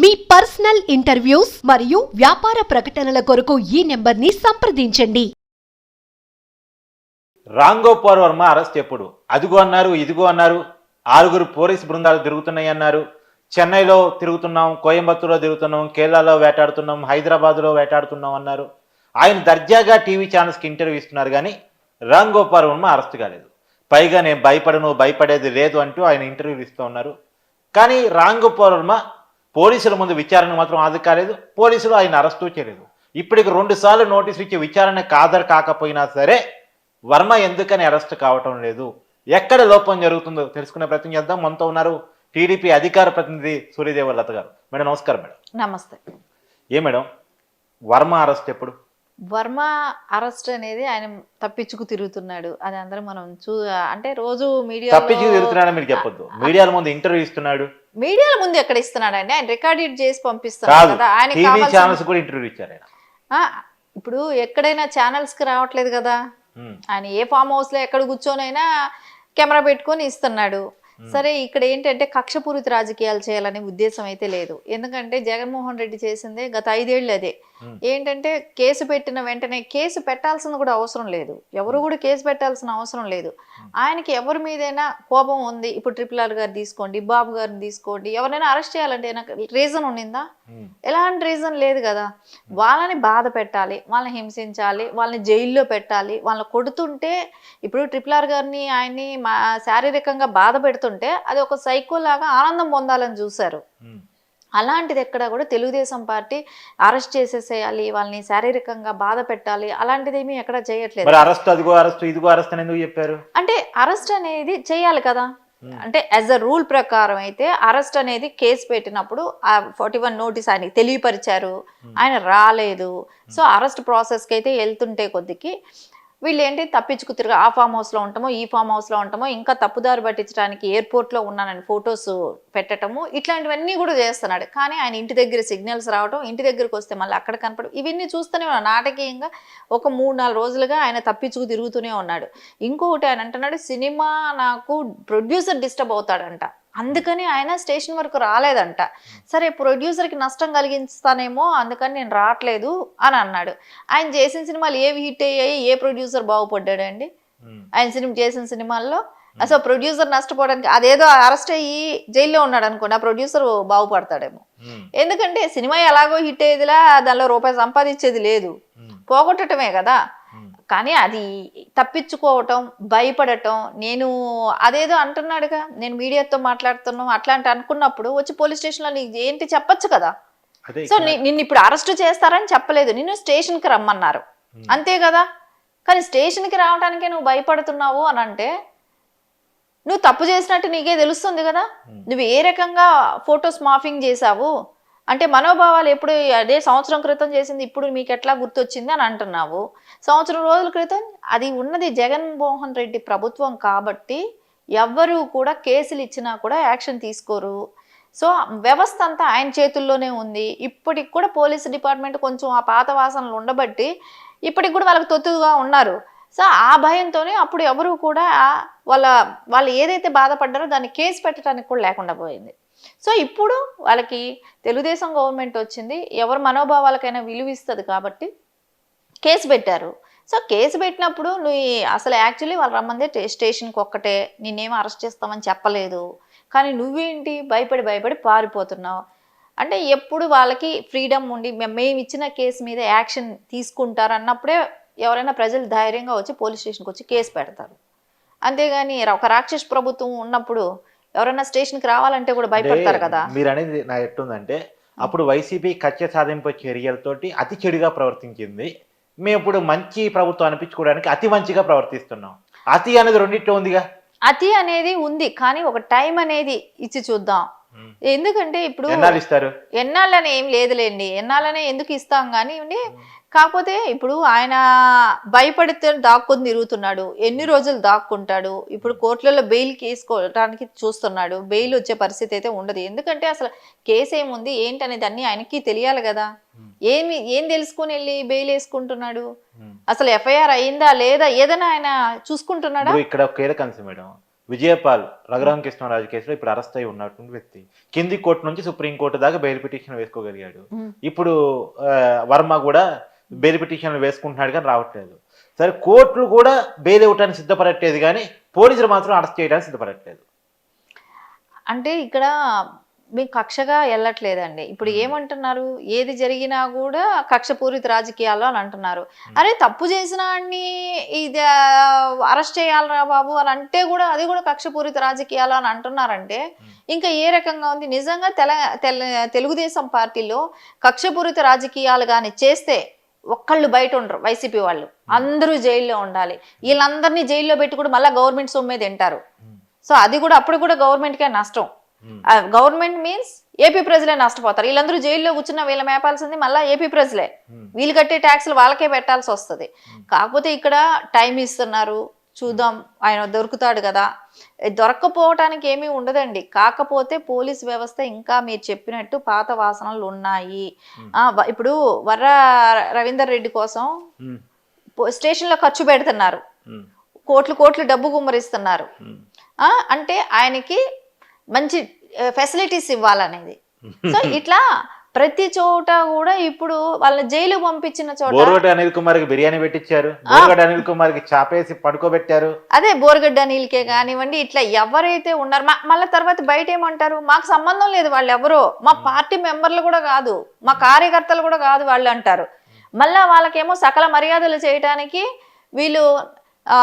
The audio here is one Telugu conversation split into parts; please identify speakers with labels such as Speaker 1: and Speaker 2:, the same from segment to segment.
Speaker 1: మీ పర్సనల్ ఇంటర్వ్యూస్ మరియు వ్యాపార ప్రకటనల కొరకు ఈ నెంబర్ని సంప్రదించండి.
Speaker 2: రాంగోపాల్ వర్మ అరెస్ట్ ఎప్పుడు? అదిగో అన్నారు ఇదిగో అన్నారు. ఆరుగురు పోలీస్ బృందాలు తిరుగుతున్నాయి అన్నారు. చెన్నైలో తిరుగుతున్నాం కోయంబత్తూరులో తిరుగుతున్నాం కేరళలో వేటాడుతున్నాం హైదరాబాద్లో వేటాడుతున్నాం అన్నారు. ఆయన దర్జాగా టీవీ ఛానల్స్కి ఇంటర్వ్యూ ఇస్తున్నారు కానీ రాంగోపాల్ వర్మ అరెస్ట్ కాలేదు. పైగా నేను భయపడను భయపడేది లేదు అంటూ ఆయన ఇంటర్వ్యూలు ఇస్తూ ఉన్నారు. కానీ రాంగోపాల్ వర్మ పోలీసుల ముందు విచారణ మాత్రం హాజరు కాలేదు. పోలీసులు ఆయన అరెస్టు చేయలేదు. ఇప్పటికి రెండు సార్లు నోటీసులు ఇచ్చి విచారణకు హాజరు కాకపోయినా సరే వర్మ ఎందుకని అరెస్ట్ కావటం లేదు? ఎక్కడ లోపం జరుగుతుందో తెలుసుకునే ప్రయత్నం చేద్దాం. మనతో ఉన్నారు టీడీపీ అధికార ప్రతినిధి సూర్యదేవ లత గారు. మేడం నమస్కారం మేడం.
Speaker 3: నమస్తే.
Speaker 2: ఏ మేడం? వర్మ అరెస్ట్ ఎప్పుడు?
Speaker 3: వర్మ అరెస్ట్ అనేది ఆయన తప్పించుకు తిరుగుతున్నాడు. అది అందరం మనం చూ అంటే రోజు మీడియా
Speaker 2: తప్పించి తిరుగుతున్నాడని మీరు చెప్పొద్దు. మీడియాల ముందు ఇంటర్వ్యూ ఇస్తున్నాడు.
Speaker 3: మీడియాల ముందు ఎక్కడ ఇస్తున్నాడండి? ఆయన రికార్డెడ్ చేసి పంపిస్తున్నాడు
Speaker 2: కాదు
Speaker 3: ఆయన
Speaker 2: ఛానల్స్ కూడా ఇంటర్వ్యూ ఇచ్చారు
Speaker 3: ఇప్పుడు ఎక్కడైనా ఛానల్స్కి రావట్లేదు కదా. ఆయన ఏ ఫామ్ హౌస్లో ఎక్కడ కూర్చొనైనా కెమెరా పెట్టుకొని ఇస్తున్నాడు. సరే ఇక్కడ ఏంటంటే కక్షపూరిత రాజకీయాలు చేయాలనే ఉద్దేశం అయితే లేదు. ఎందుకంటే జగన్మోహన్ రెడ్డి చేసిందే గత ఐదేళ్ళు అదే. ఏంటంటే కేసు పెట్టిన వెంటనే కేసు పెట్టాల్సిన కూడా అవసరం లేదు. ఎవరు కూడా కేసు పెట్టాల్సిన అవసరం లేదు. ఆయనకి ఎవరి మీదైనా కోపం ఉంది ఇప్పుడు ట్రిపుల్ ఆర్ గారు తీసుకోండి బాబు గారిని తీసుకోండి ఎవరైనా అరెస్ట్ చేయాలంటే నాకు రీజన్ ఉండిందా? ఎలాంటి రీజన్ లేదు కదా. వాళ్ళని బాధ పెట్టాలి వాళ్ళని హింసించాలి వాళ్ళని జైల్లో పెట్టాలి వాళ్ళని కొడుతుంటే ఇప్పుడు ట్రిపుల్ ఆర్ గారిని ఆయన్ని శారీరకంగా బాధ పెడుతుంటే అది ఒక సైకో లాగా ఆనందం పొందాలని చూశారు. అలాంటిది ఎక్కడ కూడా తెలుగుదేశం పార్టీ అరెస్ట్ చేసేసేయాలి వాళ్ళని శారీరకంగా బాధ పెట్టాలి అలాంటిది ఏమీ ఎక్కడ చేయట్లేదు.
Speaker 2: అరెస్ట్ అదిగో అరెస్ట్ ఇదిగో అరెస్ట్ ఎందుకు చెప్పారు?
Speaker 3: అంటే అరెస్ట్ అనేది చేయాలి కదా. అంటే యాజ్ అ రూల్ ప్రకారం అయితే అరెస్ట్ అనేది కేసు పెట్టినప్పుడు ఆ ఫార్టీ వన్ నోటీస్ ఆయనకి తెలియపరిచారు. ఆయన రాలేదు. సో అరెస్ట్ ప్రాసెస్కి అయితే వెళ్తుంటే కొద్దికి వీళ్ళు ఏంటి తప్పించుకు తిరిగి ఆ ఫామ్ హౌస్లో ఉంటామో ఈ ఫామ్ హౌస్లో ఉంటామో ఇంకా తప్పుదారి పట్టించడానికి ఎయిర్పోర్ట్లో ఉన్నానని ఫొటోస్ పెట్టడము ఇట్లాంటివన్నీ కూడా చేస్తున్నాడు. కానీ ఆయన ఇంటి దగ్గర సిగ్నల్స్ రావడం ఇంటి దగ్గరికి వస్తే మళ్ళీ అక్కడ కనపడం ఇవన్నీ చూస్తూనే ఉన్నాడు నాటకీయంగా ఒక మూడు నాలుగు రోజులుగా ఆయన తప్పించుకు తిరుగుతూనే ఉన్నాడు. ఇంకొకటి ఆయన అంటున్నాడు సినిమా నాకు ప్రొడ్యూసర్ డిస్టర్బ్ అవుతాడంట. అందుకని ఆయన స్టేషన్ వరకు రాలేదంట. సరే ప్రొడ్యూసర్కి నష్టం కలిగిస్తానేమో అందుకని నేను రావట్లేదు అని అన్నాడు. ఆయన చేసిన సినిమాలు ఏవి హిట్ అయ్యాయి? ఏ ప్రొడ్యూసర్ బాగుపడ్డాడండి
Speaker 2: ఉమ్,
Speaker 3: ఆయన సినిమా చేసిన సినిమాల్లో? అసలు ప్రొడ్యూసర్ నష్టపోవడానికి అదేదో అరెస్ట్ అయ్యి జైల్లో ఉన్నాడు అనుకోండి ఆ ప్రొడ్యూసర్ బాగుపడతాడేమో. ఎందుకంటే సినిమా ఎలాగో హిట్ అయ్యేదిలా దానిలో రూపాయి సంపాదించేది లేదు. పోగొట్టడమే కదా. కానీ అది తప్పించుకోవటం భయపడటం నేను అదేదో అంటున్నాడుగా నేను మీడియాతో మాట్లాడుతున్నాను అట్లాంటి అనుకున్నప్పుడు వచ్చి పోలీస్ స్టేషన్లో నీకు ఏంటి చెప్పొచ్చు కదా? సో నిన్ను ఇప్పుడు అరెస్ట్ చేస్తారని చెప్పలేదు. నిన్ను స్టేషన్కి రమ్మన్నారు. అంతే కదా? కానీ స్టేషన్కి రావడానికే నువ్వు భయపడుతున్నావు అని అంటే నువ్వు తప్పు చేసినట్టు నీకే తెలుస్తుంది కదా? నువ్వు ఏ రకంగా ఫొటోస్ మాఫింగ్ చేసావు అంటే మనోభావాలు ఎప్పుడు అదే సంవత్సరం క్రితం చేసింది ఇప్పుడు మీకు ఎట్లా గుర్తొచ్చింది అని అంటున్నావు. సంవత్సరం రోజుల క్రితం అది ఉన్నది జగన్మోహన్ రెడ్డి ప్రభుత్వం కాబట్టి ఎవ్వరూ కూడా కేసులు ఇచ్చినా కూడా యాక్షన్ తీసుకోరు. సో వ్యవస్థ అంతా ఆయన చేతుల్లోనే ఉంది. ఇప్పటికి కూడా పోలీస్ డిపార్ట్మెంట్ కొంచెం ఆ పాత వాసనలు ఉండబట్టి ఇప్పటికి కూడా వాళ్ళకి తొత్తుగా ఉన్నారు. సో ఆ భయంతోనే అప్పుడు ఎవరు కూడా వాళ్ళ వాళ్ళు ఏదైతే బాధపడ్డారో దాన్ని కేసు పెట్టడానికి కూడా లేకుండా పోయింది. సో ఇప్పుడు వాళ్ళకి తెలుగుదేశం గవర్నమెంట్ వచ్చింది ఎవరి మనోభావాలకైనా విలువ ఇస్తుంది కాబట్టి కేసు పెట్టారు. సో కేసు పెట్టినప్పుడు నువ్వు అసలు యాక్చువల్లీ వాళ్ళు రమ్మందే స్టేషన్కి ఒక్కటే నిన్నేమో అరెస్ట్ చేస్తామని చెప్పలేదు. కానీ నువ్వేంటి? భయపడి భయపడి పారిపోతున్నావు. అంటే ఎప్పుడు వాళ్ళకి ఫ్రీడమ్ ఉండి మేము ఇచ్చిన కేసు మీద యాక్షన్ తీసుకుంటారు అన్నప్పుడే ఎవరైనా ప్రజలు ధైర్యంగా వచ్చి పోలీస్ స్టేషన్కి వచ్చి కేసు పెడతారు. అంతేగాని ఒక రాక్షస ప్రభుత్వం ఉన్నప్పుడు ఎవరైనా స్టేషన్కి రావాలంటే కూడా భయపడతారు కదా.
Speaker 2: మీరు అనేది నా ఎట్టుందంటే అప్పుడు వైసీపీ కక్ష సాధింపు చర్యలతోటి అతి చెడుగా ప్రవర్తించింది. మేము ఇప్పుడు మంచి ప్రభుత్వం అనిపించుకోవడానికి అతి మంచిగా ప్రవర్తిస్తున్నాం. అతి అనేది రెండిట్లో ఉందిగా.
Speaker 3: అతి అనేది ఉంది కానీ ఒక టైం అనేది ఇచ్చి చూద్దాం. ఎందుకంటే ఇప్పుడు
Speaker 2: ఎన్నాళ్ళు ఇస్తారు?
Speaker 3: ఎన్నాళ్ళని ఏం లేదులేండి. ఎన్నాళ్ళనే ఎందుకు ఇస్తాం కానీ కాకపోతే ఇప్పుడు ఆయన భయపడితే దాక్కుని తిరుగుతున్నాడు. ఎన్ని రోజులు దాక్కుంటాడు? ఇప్పుడు కోర్టులలో బెయిల్ కేసుకోవడానికి చూస్తున్నాడు. బెయిల్ వచ్చే పరిస్థితి అయితే ఉండదు. ఎందుకంటే అసలు కేసు ఏముంది? ఏంటనేది అన్ని ఆయనకి తెలియాలి కదా. ఏమి ఏం తెలుసుకొని వెళ్ళి బెయిల్ వేసుకుంటున్నాడు. అసలు ఎఫ్ఐఆర్ అయిందా లేదా? ఏదైనా ఆయన చూసుకుంటున్నాడా?
Speaker 2: ఇక్కడ ఒక మేడం. విజయపాల్ రఘురామ కృష్ణరాజు కేసులో ఇప్పుడు అరెస్ట్ అయి ఉన్నటువంటి వ్యక్తి. కింది కోర్టు నుంచి సుప్రీం కోర్టు దాకా బెయిల్ పిటిషన్ వేసుకోగలిగాడు. ఇప్పుడు వర్మ కూడా బెయిల్ పిటిషన్లు వేసుకుంటున్నాడు కానీ రావట్లేదు. సరే కోర్టులు కూడా బెయిల్ ఇవ్వడానికి సిద్ధపడట్లేదు కానీ పోలీసులు మాత్రం అరెస్ట్ చేయడానికి సిద్ధపడట్లేదు.
Speaker 3: అంటే ఇక్కడ మీకు కక్షగా వెళ్ళట్లేదండి. ఇప్పుడు ఏమంటున్నారు? ఏది జరిగినా కూడా కక్షపూరిత రాజకీయాలు అని అంటున్నారు. అరే తప్పు చేసిన వాడిని ఇది అరెస్ట్ చేయాలరా బాబు అని అంటే కూడా అది కూడా కక్షపూరిత రాజకీయాలు అని అంటున్నారంటే ఇంకా ఏ రకంగా ఉంది? నిజంగా తెల- తెలుగుదేశం పార్టీలో కక్షపూరిత రాజకీయాలు కానీ చేస్తే ఒక్కళ్ళు బయట ఉండరు వైసీపీ వాళ్ళు. అందరూ జైల్లో ఉండాలి. వీళ్ళందరినీ జైల్లో పెట్టి కూడా మళ్ళీ గవర్నమెంట్ సొమ్మే తింటారు. సో అది కూడా అప్పుడు కూడా గవర్నమెంట్కే నష్టం. గవర్నమెంట్ మీన్స్ ఏపీ ప్రజలే నష్టపోతారు. వీళ్ళందరూ జైల్లో కూర్చున్న వీళ్ళ మేపాల్సింది మళ్ళీ ఏపీ ప్రజలే. వీళ్ళు కట్టే ట్యాక్స్లు వాళ్ళకే పెట్టాల్సి వస్తుంది. కాకపోతే ఇక్కడ టైం ఇస్తున్నారు చూద్దాం. ఆయన దొరుకుతాడు కదా. దొరక్కపోవటానికి ఏమీ ఉండదండి. కాకపోతే పోలీస్ వ్యవస్థ ఇంకా మీరు చెప్పినట్టు పాత వాసనలు ఉన్నాయి. ఇప్పుడు వర్ర రవీందర్ రెడ్డి కోసం స్టేషన్లో ఖర్చు పెడుతున్నారు. కోట్లు కోట్లు డబ్బు గుమ్మరిస్తున్నారు. అంటే ఆయనకి మంచి ఫెసిలిటీస్ ఇవ్వాలనేది. సో ఇట్లా ప్రతి చోట కూడా ఇప్పుడు వాళ్ళని జైలు పంపించిన చోట
Speaker 2: బోరుగడ్డ అనిల్ కుమార్కి బిర్యానీ పెట్టించారు బోరుగడ్డ అనిల్ కుమార్కి చాపేసి పడుకోబెట్టారు.
Speaker 3: అదే బోరగడ్డ నీళ్ళకే కానివ్వండి ఇట్లా ఎవరైతే ఉన్నారో మళ్ళీ తర్వాత బయట ఏమంటారు మాకు సంబంధం లేదు వాళ్ళు ఎవరో మా పార్టీ మెంబర్లు కూడా కాదు. మా కార్యకర్తలు కూడా కాదు వాళ్ళు అంటారు మళ్ళా వాళ్ళకేమో సకల మర్యాదలు చేయడానికి వీళ్ళు ఆ,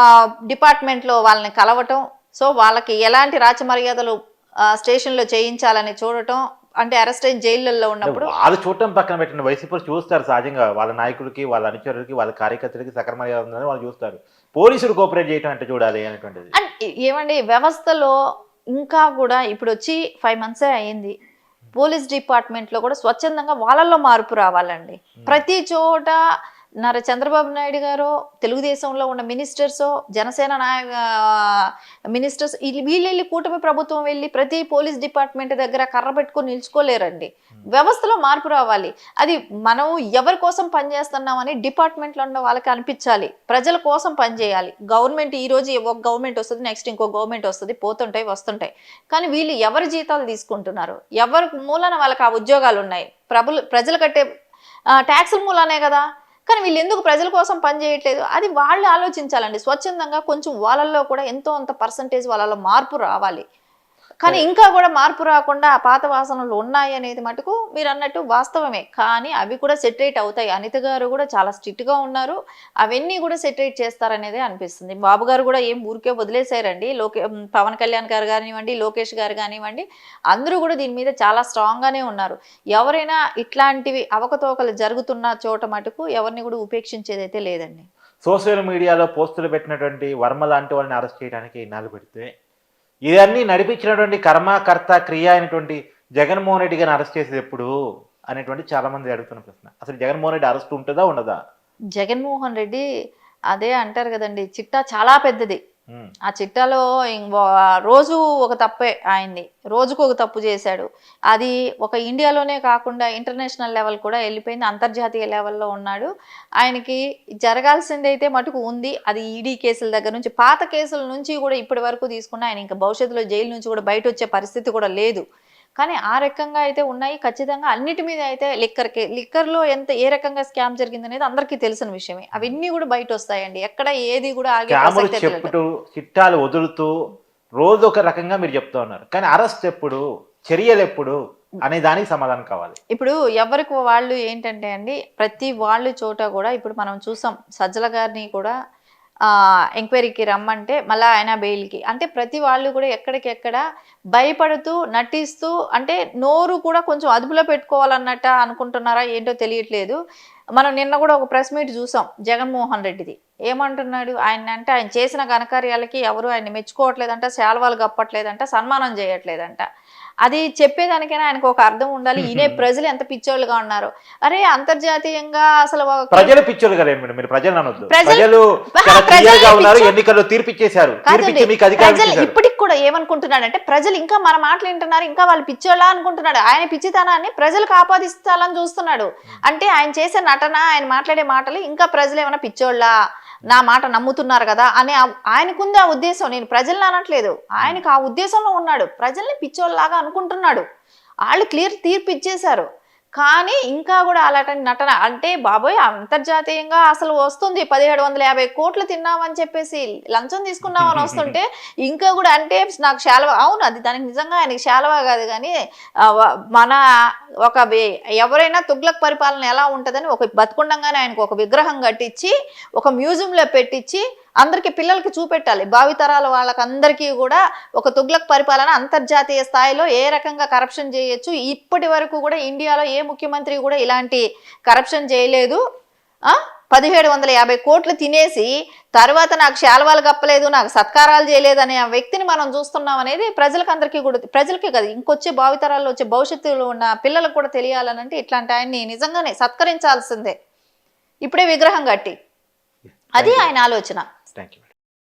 Speaker 3: డిపార్ట్మెంట్లో వాళ్ళని కలవటం సో వాళ్ళకి ఎలాంటి రాచ మర్యాదలు ఆ, స్టేషన్లో చేయించాలని చూడటం అంటే అరెస్ట్ అయిన జైళ్ళల్లో ఉన్నప్పుడు
Speaker 2: వాళ్ళు చూడటం పక్కన పెట్టిన వైసీపీ చూస్తారు సహజంగా. వాళ్ళ నాయకుడికి వాళ్ళ అనుచరులకి వాళ్ళ కార్యకర్తలకి మర్యాద ఉందని వాళ్ళు చూస్తారు. పోలీసులు కోఆపరేట్ చేయటం అంటే చూడాలి అనేటువంటిది.
Speaker 3: అండ్ ఏమండి వ్యవస్థలో ఇంకా కూడా ఇప్పుడు వచ్చి ఫైవ్ మంత్సే అయింది. పోలీస్ డిపార్ట్మెంట్లో కూడా స్వచ్ఛందంగా వాళ్ళల్లో మార్పు రావాలండి. ప్రతి చోట నర చంద్రబాబు నాయుడు గారు తెలుగుదేశంలో ఉన్న మినిస్టర్స్ జనసేన నాయ మినిస్టర్స్ వీళ్ళు వెళ్ళి కూటమి ప్రభుత్వం వెళ్ళి ప్రతి పోలీస్ డిపార్ట్మెంట్ దగ్గర కర్ర పెట్టుకొని నిల్చుకోలేరండి. వ్యవస్థలో మార్పు రావాలి. అది మనం ఎవరి కోసం పనిచేస్తున్నామని డిపార్ట్మెంట్లో ఉన్న వాళ్ళకి అనిపించాలి. ప్రజల కోసం పనిచేయాలి గవర్నమెంట్ ఈ రోజు ఒక గవర్నమెంట్ వస్తుంది నెక్స్ట్ ఇంకో గవర్నమెంట్ వస్తుంది పోతుంటాయి వస్తుంటాయి. కానీ వీళ్ళు ఎవరి జీతాలు తీసుకుంటున్నారు? ఎవరి మూలన వాళ్ళకి ఆ ఉద్యోగాలు ఉన్నాయి? ప్రభులు ప్రజలు కట్టే ట్యాక్సుల మూలనే కదా? కానీ వీళ్ళు ఎందుకు ప్రజల కోసం పనిచేయట్లేదు అది వాళ్ళు ఆలోచించాలండి. స్వచ్ఛందంగా కొంచెం వాళ్ళల్లో కూడా ఎంతో అంత పర్సంటేజ్ వాళ్ళలో మార్పు రావాలి. కానీ ఇంకా కూడా మార్పు రాకుండా ఆ పాత వాసనలు ఉన్నాయి అనేది మటుకు మీరు అన్నట్టు వాస్తవమే. కానీ అవి కూడా సెటరేట్ అవుతాయి. అనిత గారు కూడా చాలా స్ట్రిక్ట్గా ఉన్నారు. అవన్నీ కూడా సెటరేట్ చేస్తారనేదే అనిపిస్తుంది. బాబు గారు కూడా ఏం ఊరికే వదిలేశారండి. లోకే పవన్ కళ్యాణ్ గారు కానివ్వండి లోకేష్ గారు కానివ్వండి అందరూ కూడా దీని మీద చాలా స్ట్రాంగ్ గానే ఉన్నారు. ఎవరైనా ఇట్లాంటివి అవకతవకలు జరుగుతున్న చోట మటుకు ఎవరిని కూడా ఉపేక్షించేది అయితే లేదండి.
Speaker 2: సోషల్ మీడియాలో పోస్టులు పెట్టినటువంటి వర్మ లాంటి వాళ్ళని అరెస్ట్ చేయడానికి ఇన్నాళ్ళు పెడితే ఇవన్నీ నడిపించినటువంటి కర్మకర్త క్రియ అయినటువంటి జగన్మోహన్ రెడ్డి గారిని అరెస్ట్ చేసేది ఎప్పుడు అనేటువంటి చాలా మంది అడుగుతున్న ప్రశ్న. అసలు జగన్మోహన్ రెడ్డి అరెస్ట్ ఉంటుందా ఉండదా?
Speaker 3: జగన్మోహన్ రెడ్డి అదే అంటారు కదండి చిట్టా చాలా పెద్దది. ఆ చిట్టాలో రోజు ఒక తప్పే ఆయన్ని. రోజుకు ఒక తప్పు చేశాడు. అది ఒక ఇండియాలోనే కాకుండా ఇంటర్నేషనల్ లెవెల్ కూడా వెళ్ళిపోయింది. అంతర్జాతీయ లెవెల్లో ఉన్నాడు. ఆయనకి జరగాల్సింది అయితే మటుకు ఉంది. అది ఈడీ కేసుల దగ్గర నుంచి పాత కేసుల నుంచి కూడా ఇప్పటి వరకు తీసుకున్న ఆయన ఇంకా భవిష్యత్తులో జైలు నుంచి కూడా బయట వచ్చే పరిస్థితి కూడా లేదు. కానీ ఆ రకంగా అయితే ఉన్నాయి. ఖచ్చితంగా అన్నిటి మీద అయితే లిక్కర్కే లిక్కర్లో ఎంత ఏ రకంగా స్కామ్ జరిగింది అనేది అందరికీ తెలిసిన విషయమే. అవన్నీ కూడా బయట వస్తాయండి ఎక్కడ ఏది కూడా ఆగే
Speaker 2: చెప్పుతూ చిట్టాలు వదులుతూ రోజు ఒక రకంగా మీరు చెప్తా ఉన్నారు. కానీ అరెస్ట్ ఎప్పుడు చర్యలు ఎప్పుడు అనే దానికి సమాధానం కావాలి.
Speaker 3: ఇప్పుడు ఎవరికి వాళ్ళు ఏంటంటే అండి ప్రతి వాళ్ళు చోట కూడా ఇప్పుడు మనం చూసాం సజ్జల గారిని కూడా ఎంక్వైరీకి రమ్మంటే మళ్ళీ ఆయన బెయిల్కి. అంటే ప్రతి వాళ్ళు కూడా ఎక్కడికెక్కడ భయపడుతూ నటిస్తూ అంటే నోరు కూడా కొంచెం అదుపులో పెట్టుకోవాలన్నట్ట అనుకుంటున్నారా ఏంటో తెలియట్లేదు. మనం నిన్న కూడా ఒక ప్రెస్ మీట్ చూసాం జగన్మోహన్ రెడ్డిది. ఏమంటున్నాడు? ఆయన అంటే ఆయన చేసిన ఘనకార్యాలకి ఎవరు ఆయన మెచ్చుకోవట్లేదంట శాల్వాలు గప్పట్లేదంట సన్మానం చేయట్లేదంట. అది చెప్పేదానికైనా ఆయనకు ఒక అర్థం ఉండాలి. ఈయనే ప్రజలు ఎంత పిచ్చోళ్ళుగా ఉన్నారు. అరే అంతర్జాతీయంగా అసలు
Speaker 2: ప్రజలు పిచ్చోళ్ళు కదా మేడం మీరు? ప్రజలు అనొద్దు.
Speaker 3: ప్రజలు-.
Speaker 2: ఎన్నికల్లో తీర్పిచ్చేశారు.
Speaker 3: ఇప్పటికి కూడా ఏమనుకుంటున్నాడంటే ప్రజలు ఇంకా మన మాటలు వింటున్నారు ఇంకా వాళ్ళు పిచ్చోళ్ళ అనుకుంటున్నాడు. ఆయన పిచ్చితనాన్ని ప్రజలకు ఆపాదిస్తాలని చూస్తున్నాడు. అంటే ఆయన చేసే నటన ఆయన మాట్లాడే మాటలు ఇంకా ప్రజలు ఏమైనా పిచ్చోళ్ళ నా మాట నమ్ముతున్నారు కదా అనే ఆయనకుంది ఆ ఉద్దేశం. నేను ప్రజల్ని అనట్లేదు. ఆయనకు ఆ ఉద్దేశంలో ఉన్నాడు. ప్రజల్ని పిచ్చోళ్ళలాగా అనుకుంటున్నాడు. వాళ్ళు క్లియర్ తీర్పు ఇచ్చేశారు. కానీ ఇంకా కూడా అలాంటి నటన అంటే బాబోయ్ అంతర్జాతీయంగా అసలు వస్తుంది. పదిహేడు వందల యాభై కోట్లు తిన్నామని చెప్పేసి లంచం తీసుకున్నామని వస్తుంటే ఇంకా కూడా అంటే నాకు శాలవ అవును అది దానికి నిజంగా ఆయనకి శాలవా కాదు కానీ మన ఒక ఎవరైనా తుగ్లక్ పరిపాలన ఎలా ఉంటుందని ఒక బతుకుండంగానే ఆయనకు ఒక విగ్రహం కట్టించి ఒక మ్యూజియంలో పెట్టించి అందరికీ పిల్లలకి చూపెట్టాలి. భావితరాల వాళ్ళకందరికీ కూడా ఒక తుగ్లక్ పరిపాలన అంతర్జాతీయ స్థాయిలో ఏ రకంగా కరప్షన్ చేయొచ్చు ఇప్పటి వరకు కూడా ఇండియాలో ఏ ముఖ్యమంత్రి కూడా ఇలాంటి కరప్షన్ చేయలేదు. పదిహేడు వందల యాభై కోట్లు తినేసి తర్వాత నాకు శాల్వాలు కప్పలేదు నాకు సత్కారాలు చేయలేదు అనే ఆ వ్యక్తిని మనం చూస్తున్నాం అనేది ప్రజలకు అందరికీ కూడా ప్రజలకే కదా ఇంకొచ్చే భావితరాల్లో వచ్చే భవిష్యత్తులో ఉన్న పిల్లలకు కూడా తెలియాలనంటే ఇట్లాంటి ఆయన్ని నిజంగానే సత్కరించాల్సిందే. ఇప్పుడే విగ్రహం కట్టి. అది ఆయన ఆలోచన.
Speaker 2: Thank you